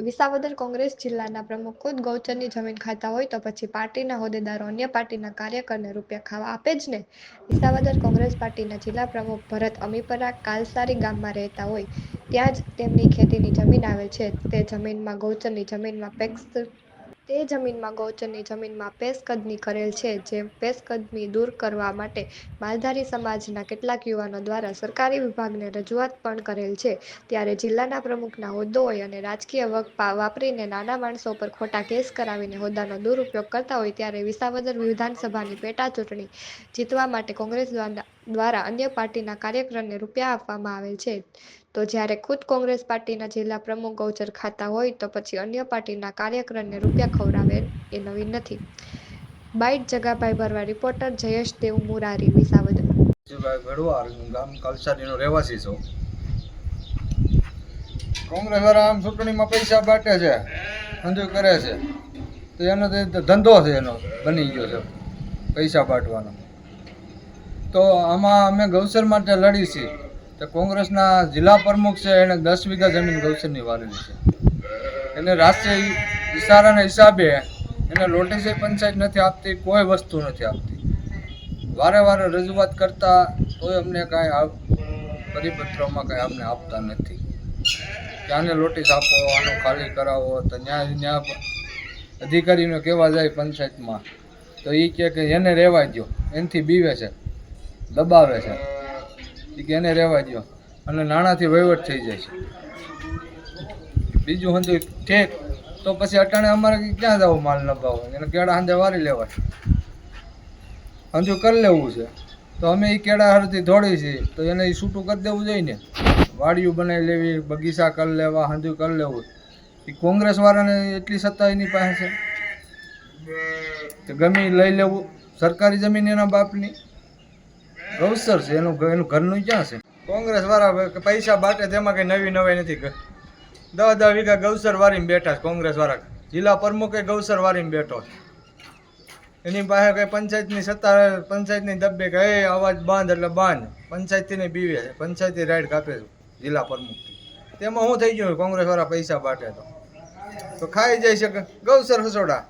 વિસાવદર કોંગ્રેસ જિલ્લાના પ્રમુખ ખુદ ગૌચરની જમીન ખાતા હોય તો પછી પાર્ટીના હોદ્દેદારો અન્ય પાર્ટીના કાર્યકરને રૂપિયા ખાવા આપે જ ને. વિસાવદર કોંગ્રેસ પાર્ટીના જિલ્લા પ્રમુખ ભરત અમીપરા કાલસારી ગામમાં રહેતા હોય, ત્યાં જ તેમની ખેતીની જમીન આવેલ છે. તે જમીનમાં ગૌચરની જમીનમાં પેક્સ તે જમીનમાં ગૌચરની જમીનમાં પેશકદમી કરેલ છે, જે પેશકદમી દૂર કરવા માટે માલધારી સમાજના કેટલાક યુવાનો દ્વારા સરકારી વિભાગને રજૂઆત પણ કરેલ છે. ત્યારે જિલ્લાના પ્રમુખના હોદ્દો હોય અને રાજકીય વગ વાપરીને નાના માણસો પર ખોટા કેસ કરાવીને હોદ્દાનો દુરુપયોગ કરતા હોય ત્યારે વિસાવદર વિધાનસભાની પેટા ચૂંટણી જીતવા માટે કોંગ્રેસ દ્વારા દ્વારા અન્ય પાર્ટીના કાર્યકરને રૂપિયા આપવામાં આવેલ છે. તો જ્યારે ખુદ કોંગ્રેસ પાર્ટીના જિલ્લા પ્રમુખ ગૌચર ખાતા હોય તો પછી અન્ય પાર્ટીના કાર્યકરને રૂપિયા ખવડાવે એ નવીન નથી. બાઇટ જગાભાઈ ભરવા રિપોર્ટર જયેશ દેવ મુરારી, વિસાવદર. જીભાઈ ભડવાર હું ગામ કલસારીનો રહેવાસી છું. કોંગ્રેસ વાળા આમ ચૂંટણીમાં પૈસા બાટે છે, ધંધો કરે છે. તો એનો ધંધો છે એનો, બની ગયો છે, પૈસા બાટવાનો. તો આમાં અમે ગૌસર માટે લડી છીએ તો કોંગ્રેસના જિલ્લા પ્રમુખ છે એને દસ વીઘા જમીન ગૌસરની વાળેલી છે. એને રાષ્ટ્રીય ઇશારાના હિસાબે એને નોટિસે પંચાયત નથી આપતી, કોઈ વસ્તુ નથી આપતી. વારે વારે રજૂઆત કરતા તોય અમને કાંઈ પરિપત્રોમાં કાંઈ અમને આપતા નથી. ત્યાંને લોટીસ આપો, આનું ખાલી કરાવો, તો ત્યાં ત્યાં અધિકારીને કહેવા જાય પંચાયતમાં. તો એ કહે કે એને રહેવા દો એનાથી બીવે છે. દબાવે છે. એ કે એને રહેવા દો અને નાણાંથી વહીવટ થઈ જાય છે. બીજું હંધું ઠેક. તો પછી અટાણે અમારે ક્યાં જવું માલ નભાવો એને કેળા હાંજે વારી લેવાય. હંજુ કરી લેવું છે. તો અમે એ કેળા હરથી દોડી છીએ. તો એને એ છૂટું કરી દેવું જોઈએ ને વાડીયું બનાવી લેવી, બગીચા કરી લેવા હંજુ કરી લેવું. એ કોંગ્રેસ વાળાને એટલી સત્તા એની પાસે છે. કે ગમે લઈ લેવું. સરકારી જમીન એના બાપની. ગૌસર છે, એનું એનું ઘરનું ક્યાં છે? કોંગ્રેસ વાળા પૈસા બાટે તેમાં કઈ નવી નવાઈ નથી દસ દસ વીઘા ગૌસર વાળીને બેઠા છે કોંગ્રેસ વાળા. જિલ્લા પ્રમુખે ગૌસર વાળીને બેઠો એની પાસે કઈ પંચાયતની સત્તા પંચાયતની દબ્બે કે અવાજ બાંધ એટલે બાંધ. પંચાયતીને બીવે છે પંચાયતી રાઈડ કાપે છે જિલ્લા પ્રમુખ તેમાં શું થઈ ગયું? કોંગ્રેસ વાળા પૈસા બાટે તો. તો ખાઈ જાય છે ગૌસર હસોડા.